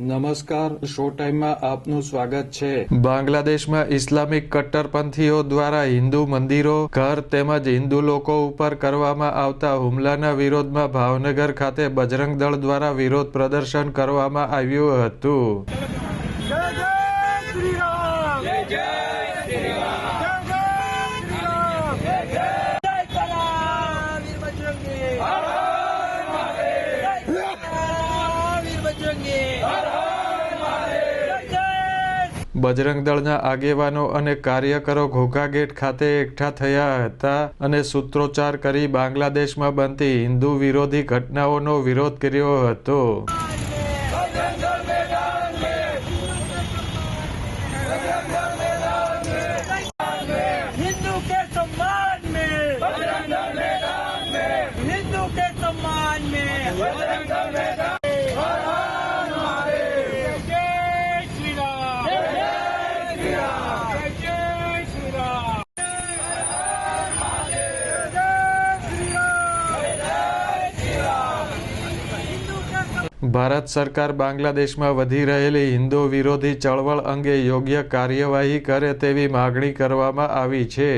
નમસ્કાર શો ટાઈમમાં આપનું સ્વાગત છે. બાંગ્લાદેશમાં ઇસ્લામિક કટ્ટરપંથીઓ દ્વારા હિન્દુ મંદિરો ઘર તેમજ હિન્દુ લોકો ઉપર કરવામાં આવતા હુમલાના વિરોધમાં ભાવનગર ખાતે બજરંગ દળ દ્વારા વિરોધ પ્રદર્શન કરવામાં આવ્યું હતું. જય બજરંગ દળના આગેવાનો અને કાર્યકરો ઘોઘા ગેટ ખાતે એકઠા થયા હતા અને સૂત્રોચ્ચાર કરી બાંગ્લાદેશમાં બનતી હિન્દુ વિરોધી ઘટનાઓનો વિરોધ કર્યો હતો हिंदू के सम्मान में ભારત સરકાર બાંગ્લાદેશમાં વધી રહેલી હિન્દુ વિરોધી ચળવળ અંગે યોગ્ય કાર્યવાહી કરે તેવી માગણી કરવામાં આવી છે.